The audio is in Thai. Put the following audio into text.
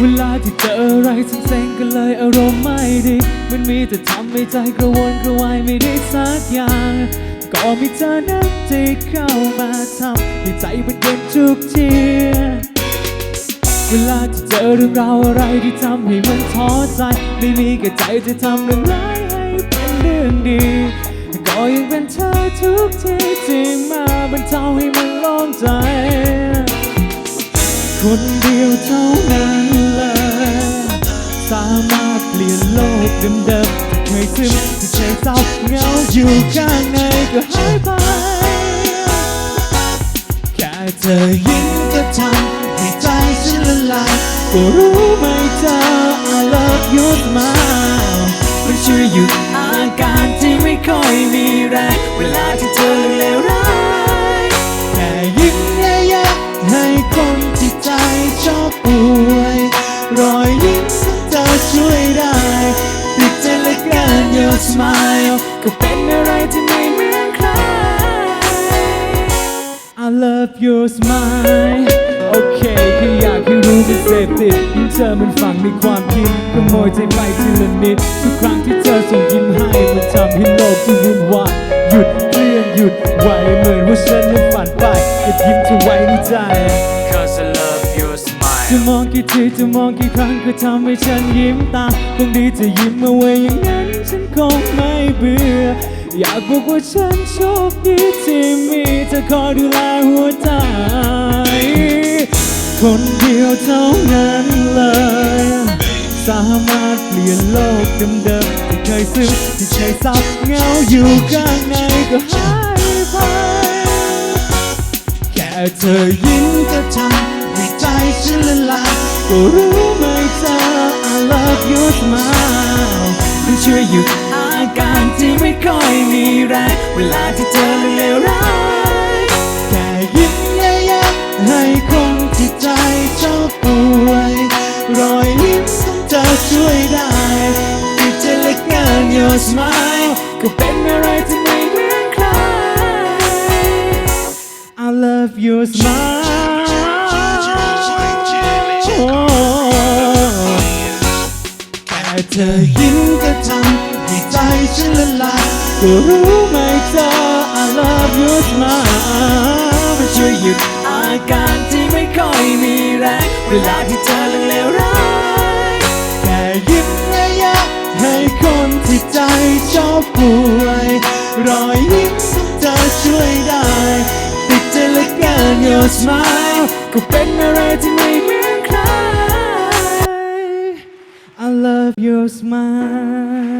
เวลาที่เจออะไรเซ็งๆก็เลยอารมณ์ไม่ดี มันมีแต่ทำให้ใจกระวนกระวายไม่ได้สักอย่าง ก็มีเธอนั้นที่เข้ามาทำให้ใจมันเย็นทุกทีเวลาที่เจอเรื่องราวอะไรที่ทำให้มันท้อใจ ไม่มีกระใจจะทำเรื่องร้ายให้เป็นเรื่องดี ก็ยังเป็นเธอทุกทีที่มาบรรเทาให้มันโล่งใจ คนเดียวเท่านั้นามารถเปลี่ยนโลกเดิมๆที่เคยซึมที่เคยเศร้าเหงาอยู่ข้างในก็หายไป แค่เธอยิ้มก็ทำให้ใจฉันละลายก็รู้ไหมเธอ I love you smile มันช่วยหยุดอาการที่ไม่ค่อยมีแรงเวลาที่เธอเลวร้าย smile ก็เป็นอะไรที่ไม่เหมือนใคร I love your smile โอเคแค่อยากให้รู้เป็นเสพติดยิ่งเธอมันฝังในความคิดขโมยใจไปทีละนิด ทุกครั้งที่เธอส่งยิ้มให้มันทำให้โลกที่วุ่นวายหยุดเคลื่อนหยุดไหวเหมือนว่าฉันนั้นฝันไปเก็บยิ้มเธอไว้ในใจ Cause I love your จะ smile มองกี่ทีจะมองกี่ครั้งก็ทำให้ฉันยิ้มตามคงดีจะยิ้มเอาไว้อย่างนั้นฉัน คงไม่เบื่อ อยากบอกว่าฉันโชคดีที่มีเธอคอยดูแลหัวใจ คนเดียวเท่านั้นเลย สามารถเปลี่ยนโลกเดิมๆที่เคยซึ้งที่เคยเศร้าเหงาอยู่ข้างในก็หายไปแค่เธอยิ้มก็ทำให้ใจฉันละลายก็รู้ไหมเธอ I love your smile มันช่วยหยุดอา การที่ไม่ค่อยมีแรงเวลาที่เธอเลวร้ายแค่ยิ้มแย้มให้คนที่ใจชอบป่วย รอยยิ้มของเธอช่วยได้ติดใจเลือเกิน your smile ก็เป็นอะไรที่ไม่เหมือนใคร I love your smile แค่เธอยิ้มก็ทำ ให้ใจฉันละลายก็รู้ไหมเธอ I love your smile มันช่วยหยุดอาการที่ไม่ค่อยมีแรงเวลาที่เธอเลวร้ายแค่ยิ้มแย้มให้คนที่ใจชอบป่วย รอยยิ้มของเธอช่วยได้ ติดใจเหลือเกิน your smile ก็เป็นอะไรที่ไม่เหมือนใคร I love your smile